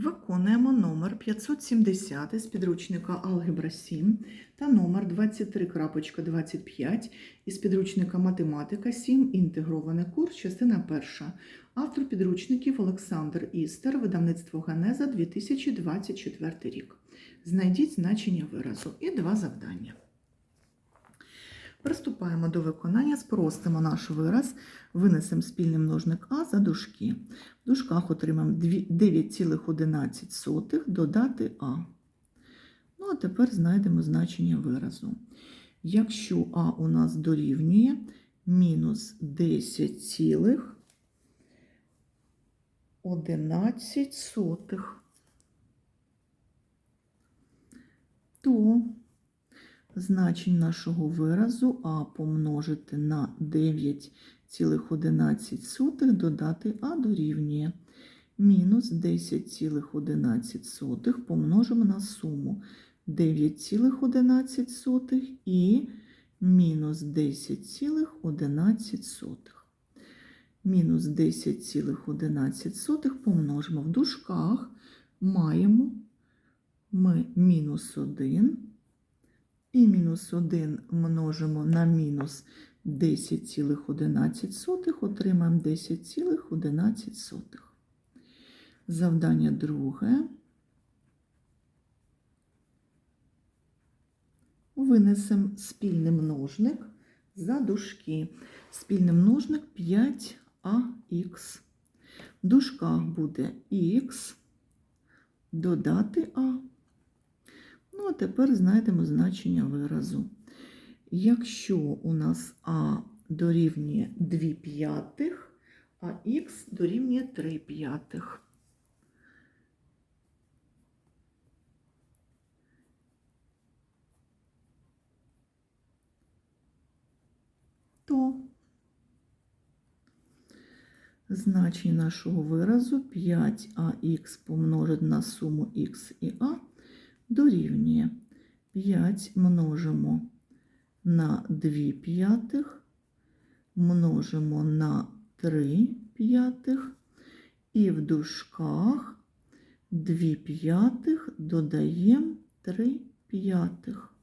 Виконуємо номер 570 із підручника Алгебра 7 та номер 23.25 із підручника Математика 7. Інтегрований курс, частина перша. Автор підручників Олександр Істер, видавництво Генеза 2024 рік. Знайдіть значення виразу і два завдання. Приступаємо до виконання, спростимо наш вираз, винесемо спільний множник А за дужки. В дужках отримаємо 9,11 додати А. Ну, а тепер знайдемо значення виразу. Якщо А у нас дорівнює мінус 10,11, то значень нашого виразу А помножити на 9,11 додати А дорівнює. Мінус 10,11 помножимо на суму 9,11 і мінус 10,11. Мінус 10,11 помножимо в дужках, маємо ми мінус 1. І мінус 1 множимо на мінус 10,11, отримаємо 10,11. Завдання друге. Винесемо спільний множник за дужки. Спільний множник 5ах. В дужках буде х додати а. Ну, а тепер знайдемо значення виразу. Якщо у нас А дорівнює 2 п'ятих, а х дорівнює 3 п'ятих. То значення нашого виразу 5ах помножити на суму х і а дорівнює 5 множимо на 2 п'ятих, множимо на 3 п'ятих, і в дужках 2 п'ятих додаємо 3 п'ятих.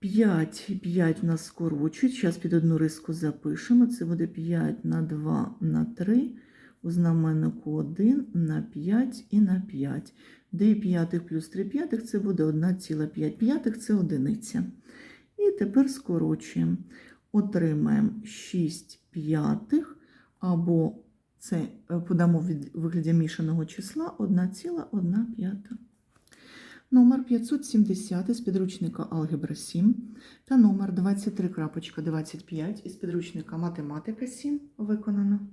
5, 5 нас скорочують. Зараз під одну риску запишемо. Це буде 5 на 2 на 3. У знаменнику 1 на 5 і на 5. 2 п'ятих плюс 3 п'ятих це буде 1,5 п'ятих, це одиниця. І тепер скорочуємо. Отримаємо 6 п'ятих, або це подамо від вигляді мішаного числа 1,1 п'ята. Номер 570 із підручника Алгебра 7 та номер 23.25 із підручника Математика 7 виконано.